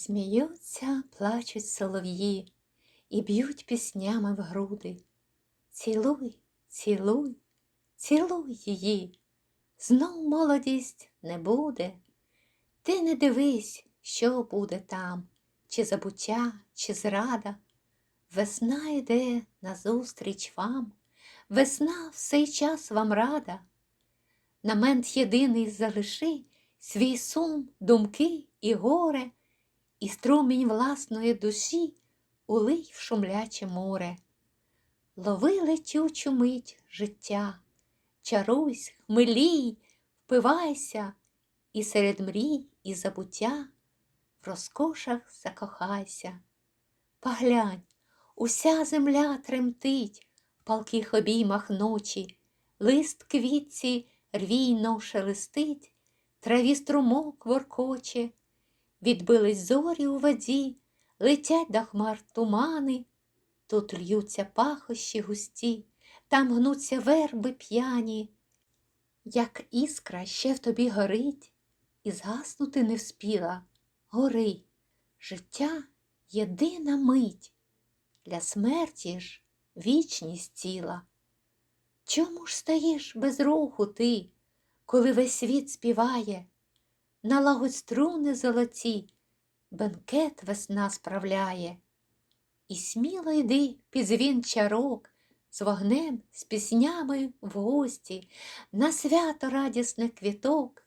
Сміються, плачуть солов'ї і б'ють піснями в груди. Цілуй, цілуй, цілуй її, знов молодість не буде. Ти не дивись, що буде там, чи забуття, чи зрада. Весна йде назустріч вам, весна в сей час вам рада. На мент єдиний залиши свій сум, думки і горе, і струмінь власної душі улий в шумляче море. Лови летючу мить життя, чаруйсь, хмелій, впивайся, і серед мрій і забуття в розкошах закохайся. Поглянь, уся земля тремтить в палких обіймах ночі, лист квітці рвійно шелестить, траві струмок воркоче, відбились зорі у воді, летять до хмар тумани, тут льються пахощі густі, там гнуться верби п'яні, як іскра ще в тобі горить, і згаснути не вспіла, гори, життя єдина мить, для смерті ж вічність ціла. Чому ж стоїш без руху ти, коли весь світ співає? Налагодь струни золоті, бенкет весна справляє. І сміло йди під звін чарок, з вогнем, з піснями в гості, на свято радісних квіток,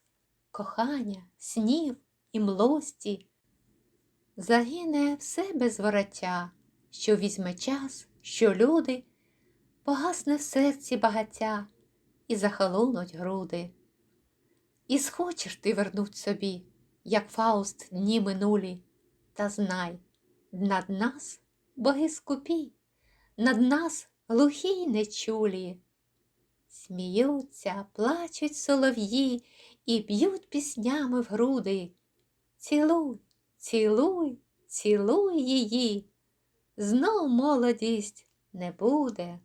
кохання, снів і млості. Загине все без вороття, що візьме час, що люди, погасне в серці багаття і захолонуть груди. І схочеш ти вернуть собі, як Фауст дні минулі, та знай, над нас боги скупі, над нас глухі й нечулі. Сміються, плачуть солов'ї і б'ють піснями в груди. Цілуй, цілуй, цілуй її, знов молодість не буде.